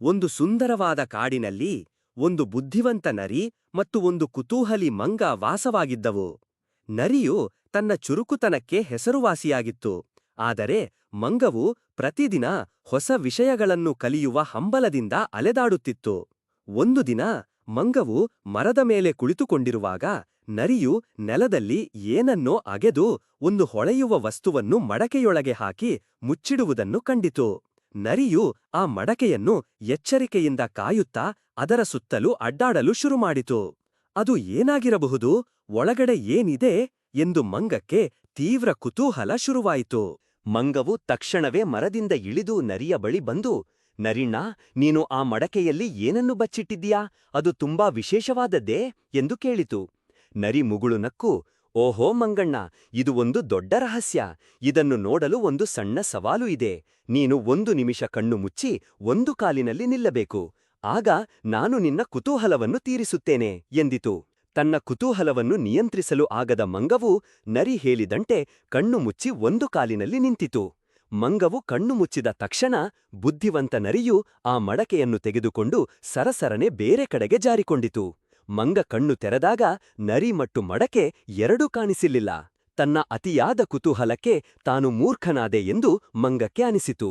ಒಂದು ಸುಂದರವಾದ ಕಾಡಿನಲ್ಲಿ ಒಂದು ಬುದ್ಧಿವಂತ ನರಿ ಮತ್ತು ಒಂದು ಕುತೂಹಲಿ ಮಂಗ ವಾಸವಾಗಿದ್ದವು. ನರಿಯು ತನ್ನ ಚುರುಕುತನಕ್ಕೆ ಹೆಸರುವಾಸಿಯಾಗಿತ್ತು. ಆದರೆ ಮಂಗವು ಪ್ರತಿದಿನ ಹೊಸ ವಿಷಯಗಳನ್ನು ಕಲಿಯುವ ಹಂಬಲದಿಂದ ಅಲೆದಾಡುತ್ತಿತ್ತು. ಒಂದು ದಿನ ಮಂಗವು ಮರದ ಮೇಲೆ ಕುಳಿತುಕೊಂಡಿರುವಾಗ ನರಿಯು ನೆಲದಲ್ಲಿ ಏನನ್ನೋ ಅಗೆದು ಒಂದು ಹೊಳೆಯುವ ವಸ್ತುವನ್ನು ಮಡಕೆಯೊಳಗೆ ಹಾಕಿ ಮುಚ್ಚಿಡುವುದನ್ನು ಕಂಡಿತು. ನರಿಯು ಆ ಮಡಕೆಯನ್ನು ಎಚ್ಚರಿಕೆಯಿಂದ ಕಾಯುತ್ತಾ ಅದರ ಸುತ್ತಲೂ ಅಡ್ಡಾಡಲು ಶುರುಮಾಡಿತು. ಅದು ಏನಾಗಿರಬಹುದು? ಒಳಗಡೆ ಏನಿದೆ? ಎಂದು ಮಂಗಕ್ಕೆ ತೀವ್ರ ಕುತೂಹಲ ಶುರುವಾಯಿತು. ಮಂಗವು ತಕ್ಷಣವೇ ಮರದಿಂದ ಇಳಿದು ನರಿಯ ಬಳಿ ಬಂದು, ನರಿಣ್ಣ, ನೀನು ಆ ಮಡಕೆಯಲ್ಲಿ ಏನನ್ನು ಬಚ್ಚಿಟ್ಟಿದ್ದೀಯಾ? ಅದು ತುಂಬಾ ವಿಶೇಷವಾದದ್ದೇ? ಎಂದು ಕೇಳಿತು. ನರಿ ಮುಗುಳು ನಕ್ಕು ಓಹೋ ಮಂಗಣ್ಣ, ಇದು ಒಂದು ದೊಡ್ಡ ರಹಸ್ಯ. ಇದನ್ನು ನೋಡಲು ಒಂದು ಸಣ್ಣ ಸವಾಲು ಇದೆ. ನೀನು ಒಂದು ನಿಮಿಷ ಕಣ್ಣು ಮುಚ್ಚಿ ಒಂದು ಕಾಲಿನಲ್ಲಿ ನಿಲ್ಲಬೇಕು. ಆಗ ನಾನು ನಿನ್ನ ಕುತೂಹಲವನ್ನು ತೀರಿಸುತ್ತೇನೆ ಎಂದಿತು. ತನ್ನ ಕುತೂಹಲವನ್ನು ನಿಯಂತ್ರಿಸಲು ಆಗದ ಮಂಗವು ನರಿ ಹೇಳಿದಂತೆ ಕಣ್ಣು ಮುಚ್ಚಿ ಒಂದು ಕಾಲಿನಲ್ಲಿ ನಿಂತಿತು. ಮಂಗವು ಕಣ್ಣು ಮುಚ್ಚಿದ ತಕ್ಷಣ ಬುದ್ಧಿವಂತ ನರಿಯು ಆ ಮಡಕೆಯನ್ನು ತೆಗೆದುಕೊಂಡು ಸರಸರನೆ ಬೇರೆ ಕಡೆಗೆ ಜಾರಿಕೊಂಡಿತು. ಮಂಗ ಕಣ್ಣು ತೆರೆದಾಗ ನರಿ ಮತ್ತು ಮಡಕೆ ಎರಡೂ ಕಾಣಿಸಿಲಿಲ್ಲ. ತನ್ನ ಅತಿಯಾದ ಕುತೂಹಲಕ್ಕೆ ತಾನು ಮೂರ್ಖನಾದೆ ಎಂದು ಮಂಗಕ್ಕೆ ಅನಿಸಿತು.